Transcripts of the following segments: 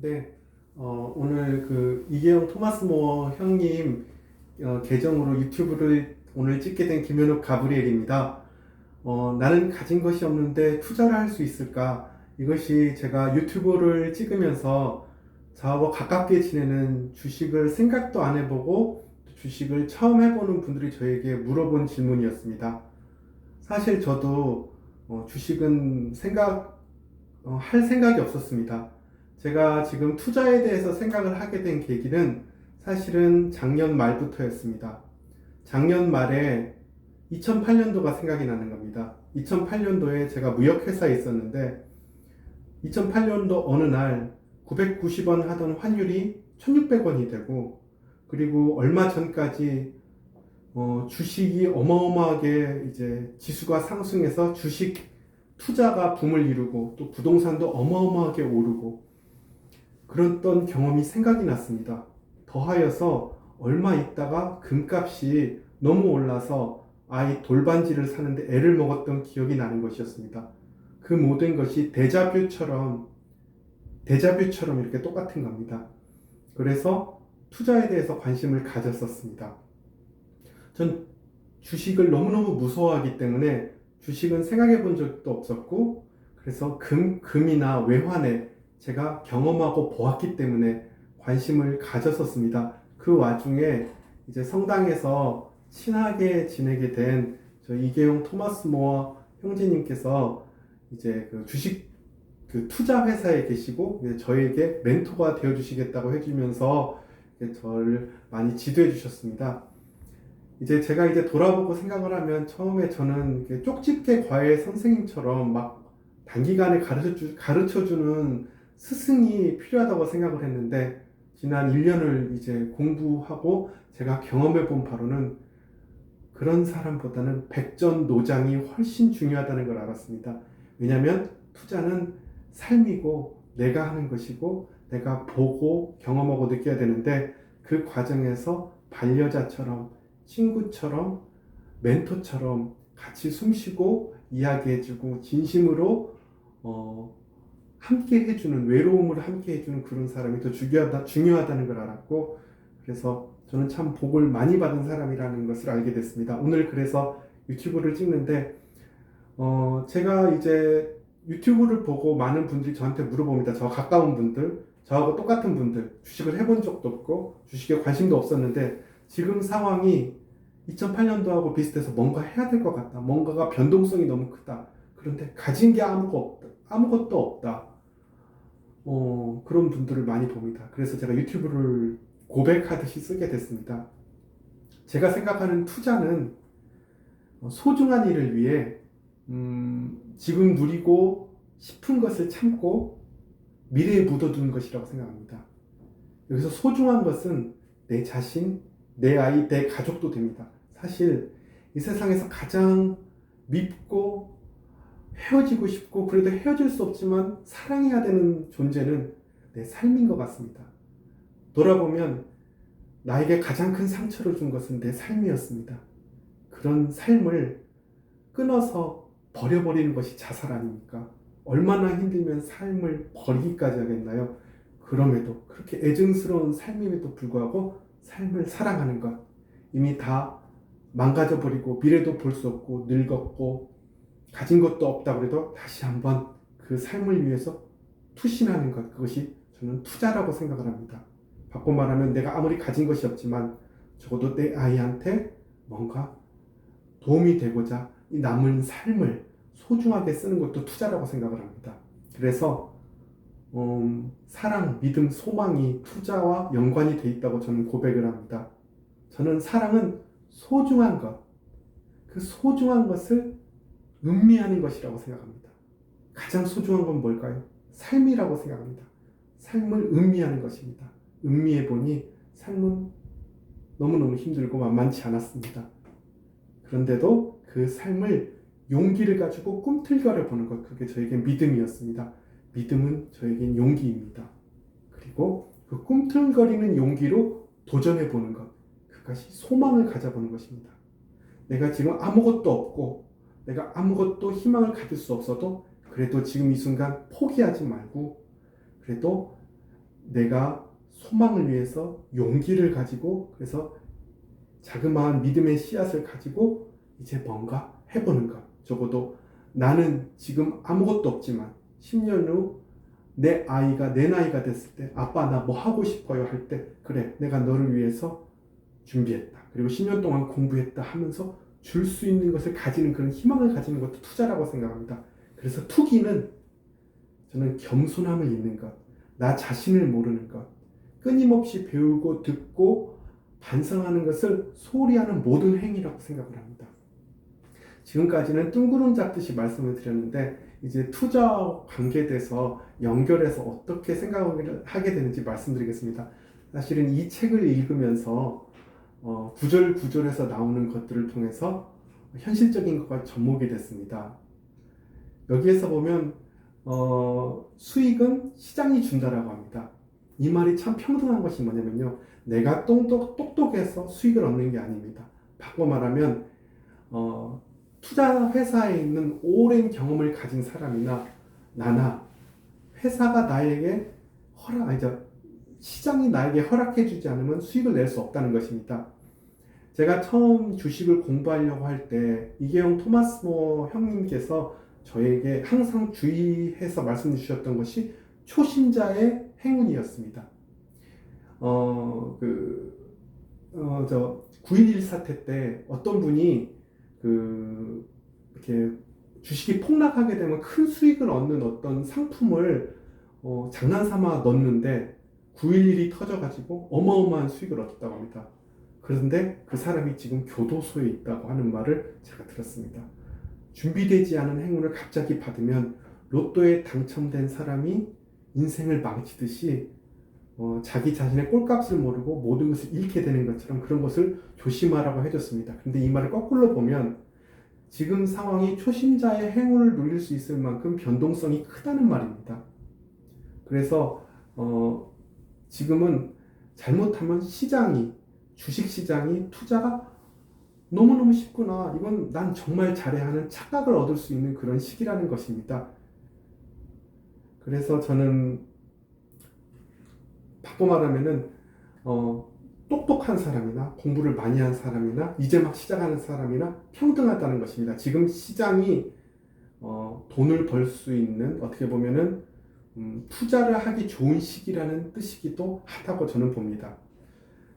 네, 어, 오늘 그 이계영 토마스 모어 형님 어, 계정으로 유튜브를 오늘 찍게 된 김현욱 가브리엘입니다. 어, 나는 가진 것이 없는데 투자를 할 수 있을까? 이것이 제가 유튜브를 찍으면서 저하고 가깝게 지내는 주식을 생각도 안 해보고 주식을 처음 해보는 분들이 저에게 물어본 질문이었습니다. 사실 저도 어, 주식은 생각, 어, 할 생각이 없었습니다. 제가 지금 투자에 대해서 생각을 하게 된 계기는 사실은 작년 말부터였습니다. 작년 말에 2008년도가 생각이 나는 겁니다. 2008년도에 제가 무역회사에 있었는데 2008년도 어느 날 990원 하던 환율이 1600원이 되고 그리고 얼마 전까지 어, 주식이 어마어마하게 이제 지수가 상승해서 주식 투자가 붐을 이루고 또 부동산도 어마어마하게 오르고 그랬던 경험이 생각이 났습니다. 더하여서 얼마 있다가 금값이 너무 올라서 아이 돌반지를 사는데 애를 먹었던 기억이 나는 것이었습니다. 그 모든 것이 데자뷰처럼 데자뷰처럼 이렇게 똑같은 겁니다. 그래서 투자에 대해서 관심을 가졌었습니다. 전 주식을 너무너무 무서워하기 때문에 주식은 생각해 본 적도 없었고 그래서 금, 금이나 외환에 제가 경험하고 보았기 때문에 관심을 가졌었습니다. 그 와중에 이제 성당에서 친하게 지내게 된저 이계용 토마스 모어 형제님께서 이제 그 주식 그 투자 회사에 계시고 저에게 멘토가 되어 주시겠다고 해주면서 저를 많이 지도해 주셨습니다. 이제 제가 이제 돌아보고 생각을 하면 처음에 저는 쪽집게 과외 선생님처럼 막 단기간에 가르쳐 주, 가르쳐 주는 스승이 필요하다고 생각을 했는데 지난 1년을 이제 공부하고 제가 경험해 본 바로는 그런 사람보다는 백전노장이 훨씬 중요하다는 걸 알았습니다. 왜냐하면 투자는 삶이고 내가 하는 것이고 내가 보고 경험하고 느껴야 되는데 그 과정에서 반려자처럼 친구처럼 멘토처럼 같이 숨쉬고 이야기해주고 진심으로 어, 함께 해주는 외로움을 함께 해주는 그런 사람이 더 중요하다, 중요하다는 걸 알았고 그래서 저는 참 복을 많이 받은 사람이라는 것을 알게 됐습니다. 오늘 그래서 유튜브를 찍는데 어, 제가 이제 유튜브를 보고 많은 분들이 저한테 물어봅니다. 저 가까운 분들, 저하고 똑같은 분들, 주식을 해본 적도 없고 주식에 관심도 없었는데 지금 상황이 2008년도하고 비슷해서 뭔가 해야 될 것 같다. 뭔가가 변동성이 너무 크다. 그런데 가진 게 아무것도. 아무것도 없다. 어, 그런 분들을 많이 봅니다. 그래서 제가 유튜브를 고백하듯이 쓰게 됐습니다. 제가 생각하는 투자는 어, 소중한 일을 위해 음, 지금 누리고 싶은 것을 참고 미래에 묻어두는 것이라고 생각합니다. 여기서 소중한 것은 내 자신, 내 아이, 내 가족도 됩니다. 사실 이 세상에서 가장 밉고 헤어지고 싶고 그래도 헤어질 수 없지만 사랑해야 되는 존재는 내 삶인 것 같습니다. 돌아보면 나에게 가장 큰 상처를 준 것은 내 삶이었습니다. 그런 삶을 끊어서 버려버리는 것이 자살 아닙니까? 얼마나 힘들면 삶을 버리기까지 하겠나요? 그럼에도 그렇게 애증스러운 삶임에도 불구하고 삶을 사랑하는 것 이미 다 망가져 버리고 미래도 볼 수 없고 늙었고 가진 것도 없다 그래도 다시 한번 그 삶을 위해서 투신하는 것 그것이 저는 투자라고 생각을 합니다. 바꿔 말하면 내가 아무리 가진 것이 없지만 적어도 내 아이한테 뭔가 도움이 되고자 이 남은 삶을 소중하게 쓰는 것도 투자라고 생각을 합니다. 그래서 음, 사랑, 믿음, 소망이 투자와 연관이 돼 있다고 저는 고백을 합니다. 저는 사랑은 소중한 것, 그 소중한 것을 음미하는 것이라고 생각합니다. 가장 소중한 건 뭘까요? 삶이라고 생각합니다. 삶을 음미하는 것입니다. 음미해 보니 삶은 너무너무 힘들고 만만치 않았습니다. 그런데도 그 삶을 용기를 가지고 꿈틀거려 보는 것, 그게 저에게 믿음이었습니다. 믿음은 저에겐 용기입니다. 그리고 그 꿈틀거리는 용기로 도전해 보는 것, 그것이 소망을 가져보는 것입니다. 내가 지금 아무것도 없고, 내가 아무것도 희망을 가질 수 없어도, 그래도 지금 이 순간 포기하지 말고, 그래도 내가 소망을 위해서 용기를 가지고 그래서 자그마한 믿음의 씨앗을 가지고 이제 뭔가 해보는 것. 적어도 나는 지금 아무것도 없지만 10년 후 내 아이가 내 나이가 됐을 때 아빠 나 뭐 하고 싶어요 할 때 그래 내가 너를 위해서 준비했다. 그리고 10년 동안 공부했다 하면서 줄 수 있는 것을 가지는 그런 희망을 가지는 것도 투자라고 생각합니다. 그래서 투기는 저는 겸손함을 잇는 것, 나 자신을 모르는 것, 끊임없이 배우고 듣고 반성하는 것을 소홀히 하는 모든 행위라고 생각을 합니다. 지금까지는 뜬구름 잡듯이 말씀을 드렸는데 이제 투자와 관계돼서 연결해서 어떻게 생각을 하게 되는지 말씀드리겠습니다. 사실은 이 책을 읽으면서 어, 구절 구절에서 나오는 것들을 통해서 현실적인 것과 접목이 됐습니다. 여기에서 보면 어, 수익은 시장이 준다라고 합니다. 이 말이 참 평등한 것이 뭐냐면요. 내가 똑똑, 똑똑해서 수익을 얻는 게 아닙니다. 바꿔 말하면 어, 투자 회사에 있는 오랜 경험을 가진 사람이나 나나 회사가 나에게 허락 아니죠 시장이 나에게 허락해 주지 않으면 수익을 낼 수 없다는 것입니다. 제가 처음 주식을 공부하려고 할 때 이계영 토마스 모 형님께서 저에게 항상 주의해서 말씀 주셨던 것이 초심자의 행운이었습니다. 어, 그, 어, 저, 9.11 사태 때 어떤 분이 그, 이렇게 주식이 폭락하게 되면 큰 수익을 얻는 어떤 상품을 어, 장난 삼아 넣는데 9.11이 터져가지고 어마어마한 수익을 얻었다고 합니다. 그런데 그 사람이 지금 교도소에 있다고 하는 말을 제가 들었습니다. 준비되지 않은 행운을 갑자기 받으면 로또에 당첨된 사람이 인생을 망치듯이 어, 자기 자신의 꼴값을 모르고 모든 것을 잃게 되는 것처럼 그런 것을 조심하라고 해줬습니다. 근데 이 말을 거꾸로 보면 지금 상황이 초심자의 행운을 누릴 수 있을 만큼 변동성이 크다는 말입니다. 그래서 어, 지금은 잘못하면 시장이 주식 시장이 투자가 너무너무 쉽구나. 이건 난 정말 잘해야 하는 착각을 얻을 수 있는 그런 시기라는 것입니다. 그래서 저는 바꿔 말하면은 어, 똑똑한 사람이나 공부를 많이 한 사람이나 이제 막 시작하는 사람이나 평등하다는 것입니다. 지금 시장이 어, 돈을 벌 수 있는 어떻게 보면은 음, 투자를 하기 좋은 시기라는 뜻이기도 하다고 저는 봅니다.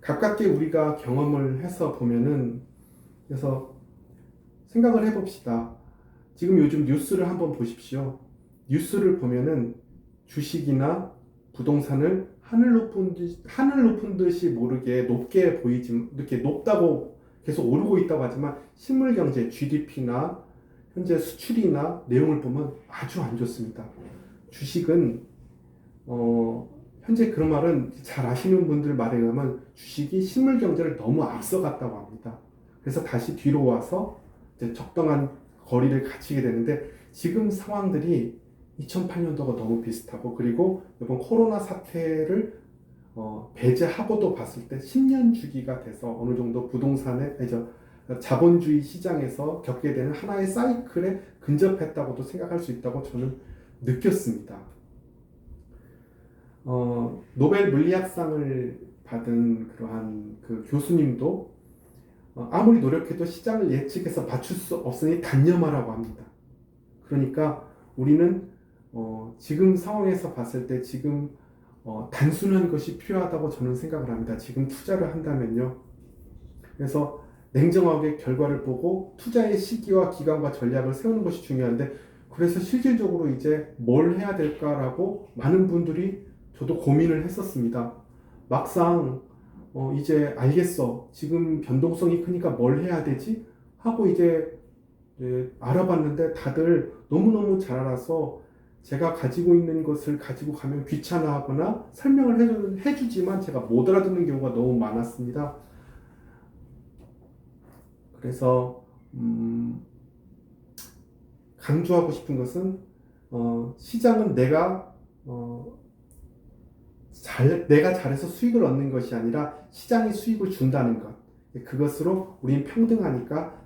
가깝게 우리가 경험을 해서 보면은 그래서 생각을 해봅시다. 지금 요즘 뉴스를 한번 보십시오. 뉴스를 보면은 주식이나 부동산을 하늘 높은 듯 하늘 높은 듯이 모르게 높게 보이지 이렇게 높다고 계속 오르고 있다고 하지만 실물 경제 GDP나 현재 수출이나 내용을 보면 아주 안 좋습니다. 주식은 어 현재 그런 말은 잘 아시는 분들 말에 의하면 주식이 실물 경제를 너무 앞서갔다고 합니다. 그래서 다시 뒤로 와서 이제 적당한 거리를 갖추게 되는데 지금 상황들이 2008년도가 너무 비슷하고 그리고 이번 코로나 사태를 어, 배제하고도 봤을 때 10년 주기가 돼서 어느 정도 부동산에 저 자본주의 시장에서 겪게 되는 하나의 사이클에 근접했다고도 생각할 수 있다고 저는 느꼈습니다. 어, 노벨 물리학상을 받은 그러한 그 교수님도 어, 아무리 노력해도 시장을 예측해서 맞출 수 없으니 단념하라고 합니다. 그러니까 우리는 어, 지금 상황에서 봤을 때 지금 어, 단순한 것이 필요하다고 저는 생각을 합니다. 지금 투자를 한다면요. 그래서 냉정하게 결과를 보고 투자의 시기와 기간과 전략을 세우는 것이 중요한데 그래서 실질적으로 이제 뭘 해야 될까라고 많은 분들이 저도 고민을 했었습니다. 막상 어, 이제 알겠어. 지금 변동성이 크니까 뭘 해야 되지? 하고 이제 예, 알아봤는데 다들 너무너무 잘 알아서 제가 가지고 있는 것을 가지고 가면 귀찮아하거나 설명을 해주, 해주지만 제가 못 알아듣는 경우가 너무 많았습니다. 그래서 음, 강조하고 싶은 것은 어, 시장은 내가 어, 잘, 내가 잘해서 수익을 얻는 것이 아니라 시장이 수익을 준다는 것. 그것으로 우린 평등하니까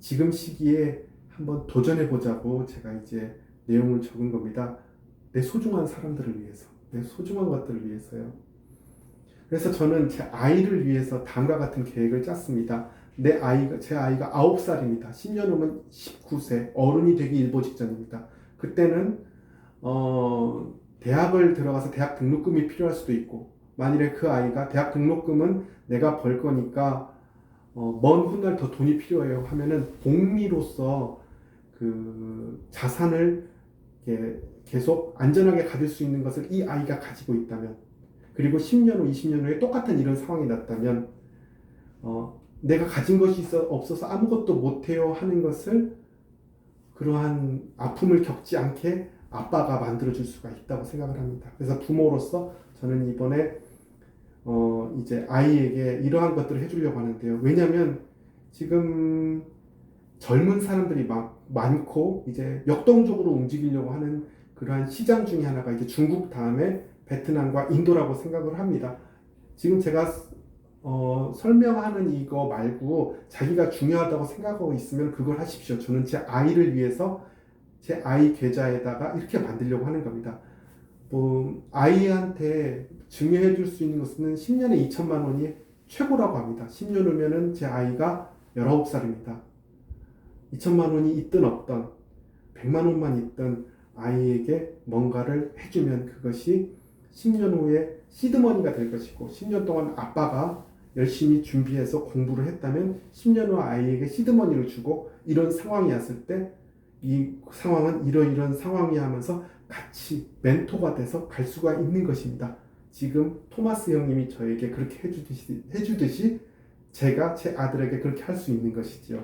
지금 시기에 한번 도전해 보자고 제가 이제 내용을 적은 겁니다. 내 소중한 사람들을 위해서. 내 소중한 것들을 위해서요. 그래서 저는 제 아이를 위해서 다음과 같은 계획을 짰습니다. 내 아이가 제 아이가 9살입니다. 10년 후면 19세 어른이 되기 일보 직전입니다. 그때는 어 대학을 들어가서 대학 등록금이 필요할 수도 있고 만일에 그 아이가 대학 등록금은 내가 벌 거니까 어, 먼 훗날 더 돈이 필요해요 하면은 복리로서 그 자산을 계속 안전하게 가질 수 있는 것을 이 아이가 가지고 있다면 그리고 10년 후, 20년 후에 똑같은 이런 상황이 났다면 어, 내가 가진 것이 있어 없어서 아무것도 못해요 하는 것을 그러한 아픔을 겪지 않게 아빠가 만들어줄 수가 있다고 생각을 합니다. 그래서 부모로서 저는 이번에 어 이제 아이에게 이러한 것들을 해주려고 하는데요. 왜냐하면 지금 젊은 사람들이 막 많고 이제 역동적으로 움직이려고 하는 그러한 시장 중에 하나가 이제 중국 다음에 베트남과 인도라고 생각을 합니다. 지금 제가 어, 설명하는 이거 말고 자기가 중요하다고 생각하고 있으면 그걸 하십시오. 저는 제 아이를 위해서 제 아이 계좌에다가 이렇게 만들려고 하는 겁니다. 뭐 아이한테 중요해 줄 수 있는 것은 10년에 2천만 원이 최고라고 합니다. 10년 후면은 제 아이가 19살입니다. 2천만 원이 있든 없든 100만 원만 있든 아이에게 뭔가를 해주면 그것이 10년 후에 시드머니가 될 것이고 10년 동안 아빠가 열심히 준비해서 공부를 했다면 10년 후 아이에게 시드머니를 주고 이런 상황이 왔을 때 이 상황은 이러이런 상황이 하면서 같이 멘토가 돼서 갈 수가 있는 것입니다. 지금 토마스 형님이 저에게 그렇게 해주듯이, 해주듯이 제가 제 아들에게 그렇게 할 수 있는 것이지요.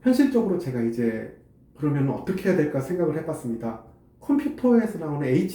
현실적으로 제가 이제 그러면 어떻게 해야 될까 생각을 해봤습니다. 컴퓨터에서 나오는